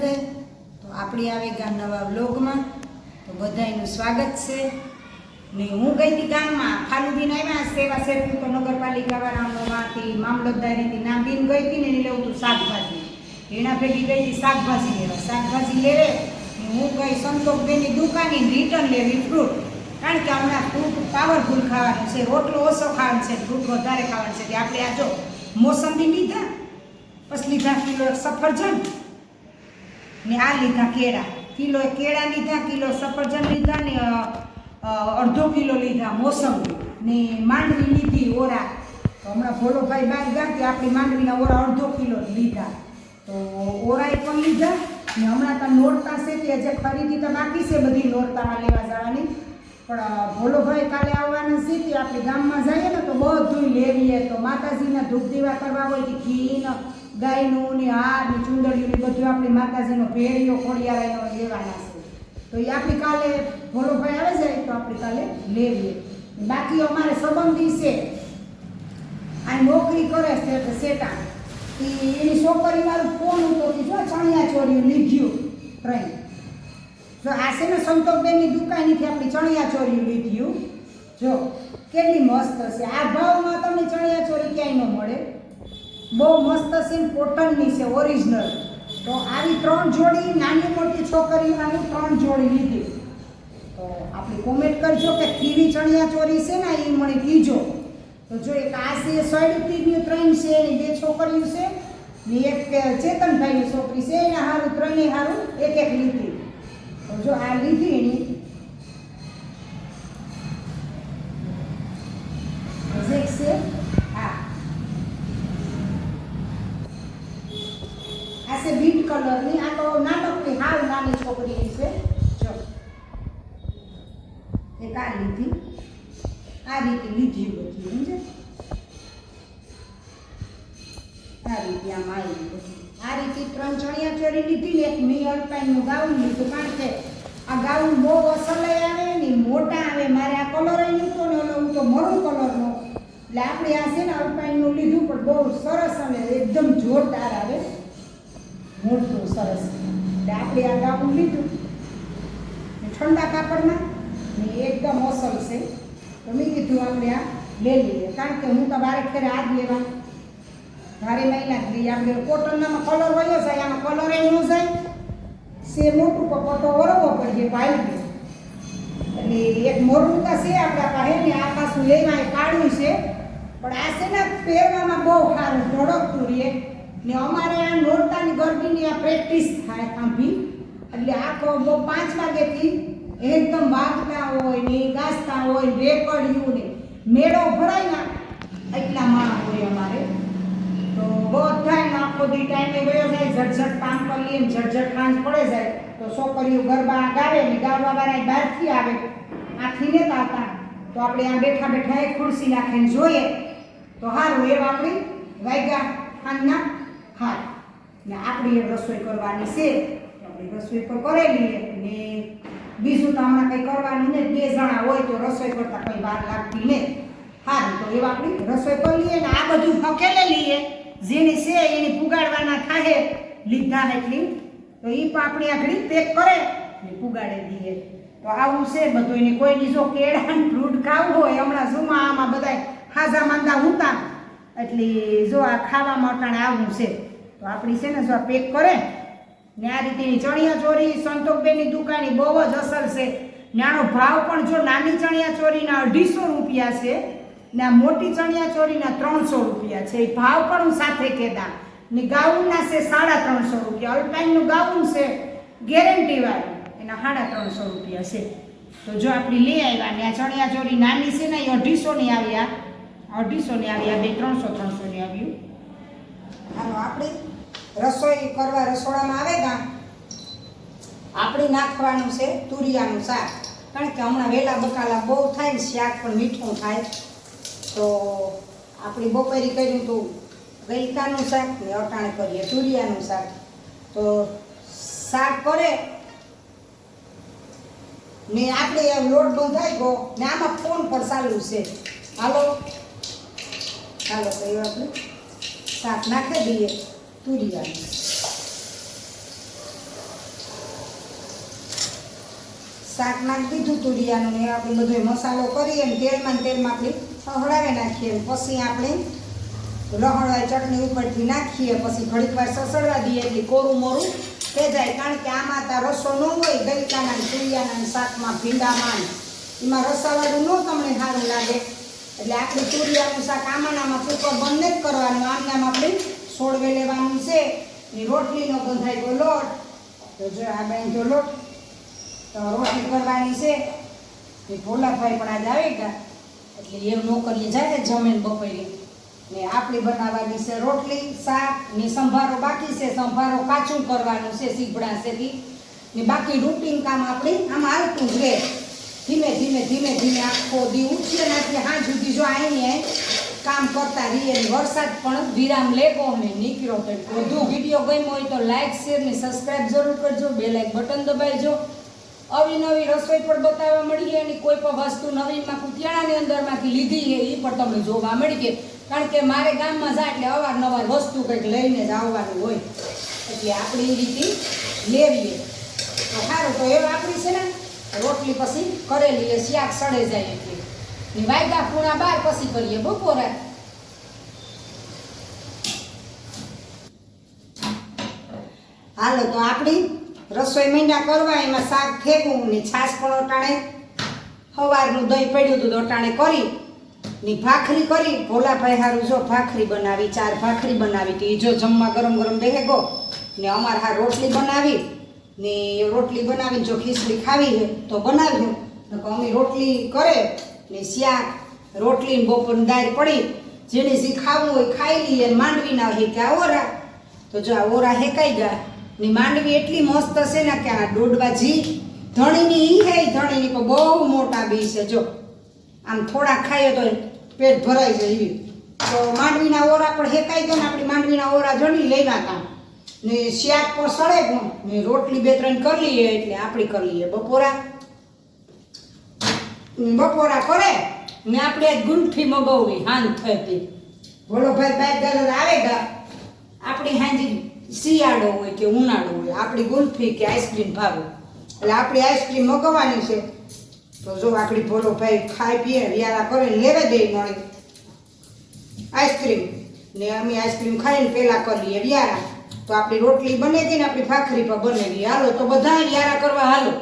બધે તો આપણી આવે ગામ નવા વ્લોગમાં તો બધાયનું સ્વાગત છે. ને હું ગઈ હતી ગામમાં ખાલુબીન આવ્યા, સેવા સેવી તો નગરપાલિકાવાળામાંથી મામલતદારીથી નામ બીન ગઈ હતી ને એને લેવું હતું શાકભાજી. એના ભેગી ગઈ હતી શાકભાજી લેવા. શાકભાજી લેવે હું ગઈ સંતોષબેનની દુકાને રિટર્ન લેવી ફ્રૂટ કારણ કે હમણાં ફ્રૂટ પાવરફુલ ખાવાનું છે. રોટલો ઓછો ખાવાનું છે ફ્રૂટ વધારે ખાવાનું છે. આપણે આ જો મોસંબી લીધા, પછી લીધા સફરજન. ને આ લીધા કેળા. કિલો કેળા લીધા, કિલો સફરજન લીધા ને અડધો કિલો લીધા મોસંબી. ને માંડવી લીધી ઓરા. તો હમણાં ભોલોભાઈ બહાર ગયા કે આપણી માંડવીના ઓરા અડધો કિલો લીધા. તો ઓરાએ પણ લીધા ને હમણાં ત્યાં નોરતા છે તે હજી ખરીદી તો બાકી છે બધી નોરતામાં લેવા જવાની. પણ ભોલોભાઈ કાલે આવવાના છે તે આપણે ગામમાં જઈએ ને તો બધું લેવીએ. તો માતાજીના ધૂપ દીવા કરવા હોય કે ઘી ગાયનું ને હાર ને ચુંદડીયું ને બધું આપણી માતાજીનો ભેળીઓ ખોડિયારાનો લેવાના છે. તો એ આપણી કાલે ભોલોભાઈ આવે જાય તો આપણે કાલે લેવીએ. બાકી અમારે સંબંધી છે. આ નોકરી કરે છે સેટા. એની છોકરી મારું ફોન કે જો ચણિયા ચોરી લીધ્યું ટ્રેન જો આ છે ને સંતોષબેનની દુકાનેથી આપણી ચણિયા ચોરી લીધ્યું. જો, કેટલી મસ્ત છે. આ ભાવમાં તમને ચણિયા ચોરી ક્યાંય ન મળે. બહુ મસ્ત છે કોટનની છે ઓરિજિનલ તો આવી ત્રણ જોડી, નાની મોટી છોકરીઓની ત્રણ જોડી લીધી. તો આપણે કોમેન્ટ કરજો કે કેવી ચણિયા ચોરી છે ને એ મને કીજો. તો જો એક આ છે સોયડુતીની ત્રણ છે, એની બે છોકરીઓ છે. ને એક ચેતનભાઈની છોકરી છે, એના હારું, ત્રણેય હારું એક એક લીધી. તો જો આ લીધી એની એક આ લીધી. આ રીતે લીધી બધી સમજે આ રીતે આમ આવી બધી આ રીતે ત્રણ ચણિયા ચોરી લીધી ને એક મી અલ્પાઈનનું ગાઉન લીધું. કારણ કે આ ગાઉન બહુ અસલય આવે ને મોટા આવે. મારે આ કલર લીધો ને ઓલો હું તો મરૂન કલરનો. એટલે આપણે આ છે ને અલ્પાઈનનું લીધું, પણ બહુ સરસ અને એકદમ જોરદાર આવે. મોટું સરસ. એટલે આપણે આ ગાઉન લીધું. ઠંડા કાપડમાં ને એકદમ અસલ છે. તો મેં કીધું આપણે આ લઈ લઈએ. કારણ કે હું તો બારે આ જ લેવા. ભારે મહિના જ લઈએ આપણે કોટનનામાં કલર વયો જાય આમાં કલર એ ન જાય. સે મોટું પપ્પો ઓરવો પડીએ ભાઈ એટલે એક મોરલુકા છે આપણા પાસે ને આ પાછું લેવા એ કાઢ્યું છે. પણ આ છે ને પહેરવામાં બહુ સારું, ધડકતું રહે. ને અમારે આ નોરતાની ગરબીની આ પ્રેક્ટિસ થાય આંભી એટલે આખો બહુ પાંચ વાગેથી એકદમ વાગતા હોય ને ગાજતા હોય ને રેકડ્યું ને મેળો ભરાય ના એટલા માણસ હોય અમારે. તો બધાય આખો દી ટાઈમે ગયો જાય, ઝટઝટ કામ કરી લઈએ ને ઝટઝટ સાંજ પડે જાય. તો છોકરીઓ ગરબા ગાવે ને ગાવા વાળા બહારથી આવે. આથી ને આવતા તો આપણે આ બેઠા બેઠા એક ખુરશી નાખીને જોઈએ. તો સારું એવા આપણી વાગ્યા ખાંડના હાથ ને આપણી એ રસોઈ કરવાની છે. આપણે રસોઈ તો કરેલી ને બીજું તો હમણાં કંઈ કરવાનું ને બે જણા હોય તો રસોઈ કરતા કંઈ વાર લાગતી ને સારું તો એવા આપણી રસોઈ કરી લઈએ ને આ બધું હકેલે લઈએ. જેની છે એની પુગાડવાના થાય લીધા એટલી. તો એ પણ આપણે આગળ પેક કરે ને પુગાડી દઈએ. તો આવું છે બધું. એને કોઈની જો કેળા ફ્રૂટ ખાવું હોય, હમણાં ઝુમા આમાં બધા હાજા માંદા હુતા. એટલે જો આ ખાવા માટે આવું છે. તો આપણી છે ને જો આ પેક કરે ને આ રીતેની ચણિયા ચોરી સંતોષબેનની દુકાની બહુ જ અસર છે. ને આનો ભાવ પણ જો નાની ચણિયા ચોરીના અઢીસો રૂપિયા છે, ને આ મોટી ચણિયા ચોરીના ત્રણસો રૂપિયા છે. એ ભાવ પણ હું સાથે કહેતા. ને ગાઉનના છે સાડા ત્રણસો રૂપિયા. અલ્પાઇનનું ગાઉન છે, ગેરંટી વાળું. એના સાડા ત્રણસો રૂપિયા છે. તો જો આપણે લઈ આવ્યા ને આ ચણિયા ચોરી નાની છે ને એ અઢીસોની આવ્યા અઢીસોની આવ્યા બે, ત્રણસો, ત્રણસોની આવ્યું હાલો, આપણે રસોઈ કરવા રસોડામાં આવે ગા. આપણી નાખવાનું છે તુરિયાનું શાક. કારણ કે હમણાં વેલા બકાલા બહુ થાય ને શાક પણ મીઠું થાય. તો આપણી બપોરી કર્યું તો ગલકાનું શાક ને અટાણે કરીએ તુરિયાનું શાક. તો શાક કરે. ને આપણે લોટ બંધાઈ ગયો ને આમાં ફોન પર ચાલુ છે. હાલો. હાલો કઈ વાત શાક નાખી દઈએ. પૂરી આવી શાક નાખી દીધું તુરિયાનું ને આપણે બધો મસાલો કરીએ અને તેલમાં તેલમાં આપણે સહળાવી નાખીએ પછી આપણે લહણવાળી ચટણી ઉપરથી નાખીએ, પછી ઘડીક વાર સસડવા દઈએ એટલે કોરું મોરું થઈ જાય. કારણ કે આમાં ત્યાં રસો ન હોય ગલકાના તુરિયાના શાકમાં, ભીંડામાં એમાં રસાવાળું ન તમને સારું લાગે. એટલે આપણે તુરિયાનું શાક આમાં આમાં કુકર બંધ જ કરવાનું. આમનામાં આપણે સોળવે લેવાનું છે, ને રોટલીનો બંધાઈ ગયો લોટ. તો જો આ બાંધ્યો લોટ, તો રોટલી કરવાની છે. એ ભોલાભાઈ પણ આજે આવી ગયા. એટલે એમ નોકરીએ જાય જમીન બપોરે. ને આપણી બનાવવાની છે રોટલી, શાક, ને સંભારો બાકી છે. સંભારો કાચું કરવાનું છે સીભડા સેથી ને બાકી રૂટીન કામ આપણે આમ આવતું જ રહે. ધીમે ધીમે ધીમે ધીમે આખો દી ઉઠીએ નાખીએ હા જુદી જો આવીને કામ કરતા રહીએ વરસાદ પણ વિરામ લેવો અમે નીકળ્યો તો વધુ વીડિયો ગમ્યો હોય તો લાઇક શેર ને સબસ્ક્રાઇબ જરૂર કરજો. બે લાઈક બટન દબાવજો. અવી નવી રસોઈ પણ બતાવવા મળી અને કોઈ પણ વસ્તુ નવીનમાં કુતિયાણાની અંદરમાંથી લીધી એ પણ તમને જોવા મળી ગઈ કારણ કે મારે ગામમાં જાય એટલે અવારનવાર વસ્તુ કંઈક લઈને જ આવવાનું હોય. એટલે આપણે એ રીતે લેવીએ. તો સારું તો એ આપણી છે ને, રોટલી પછી કરેલી એ શાક સડે જાય વાયગા પૂણા બાર પછી કરીએ બપોરે. હાલો તો આપણી રસોઈ મીંડા કરવા, એમાં શાક ફેંકવું ને છાશ પણ અટાણે. સવારનું દહીં પડ્યું હતું ઓટાણે કરી ની ભાખરી કરી. ભોલાભાઈ હારું જો ભાખરી બનાવી, ચાર ભાખરી બનાવી હતી. જો જમવા ગરમ ગરમ બેહેગો ને અમારે હા રોટલી બનાવી ને રોટલી બનાવીને જો ખીચડી ખાવી હે તો બનાવ્યું અમે રોટલી કરે ને શાક રોટલી બપોરની દાળ પડી. જેને જે ખાવું હોય ખાઈ લઈએ માંડવીના માંડવી ના હોય કે આ ઓરા. તો જો આ ઓરા હેકાઈ ગયા ને માંડવી એટલી મસ્ત છે ને કે આ દોડવા જી. ધણીની ઈ હે, ધણીની પણ બહુ મોટા બી છે. જો, આમ થોડા ખાઈએ તો પેટ ભરાઈ જાય એવી. તો માંડવીના ઓરા પણ હેકાઈ ગયા ને આપણી માંડવીના ઓરા જણી લેવા હતા ને શાક પણ સળે ને રોટલી બે ત્રણ કરી લઈએ એટલે આપણી કરી લઈએ બપોરા. બપોરા કરે ને આપણે ગુંઠી મગાવવી હાન થતી. બોલો ભાઈ બાઈ ગરજ આવે ગા આપણી હાંજી શિયાળો હોય કે ઉનાળો હોય આપણી ગુલ્ફી કે આઈસ્ક્રીમ ભાવે. એટલે આપણી આઈસ્ક્રીમ મગાવવાની છે. તો જો આપણી ભોલો ભાઈ ખાઈ પીએ યારા કરે લેવે દે મળે આઈસ્ક્રીમ. ને અમે આઈસ્ક્રીમ ખાઈને પહેલાં કરીએ વ્યારા. તો આપણી રોટલી બને ગઈ ને આપણી ભાખરી પણ બને ગઈ હાલો તો બધા વ્યારા કરવા હાલો.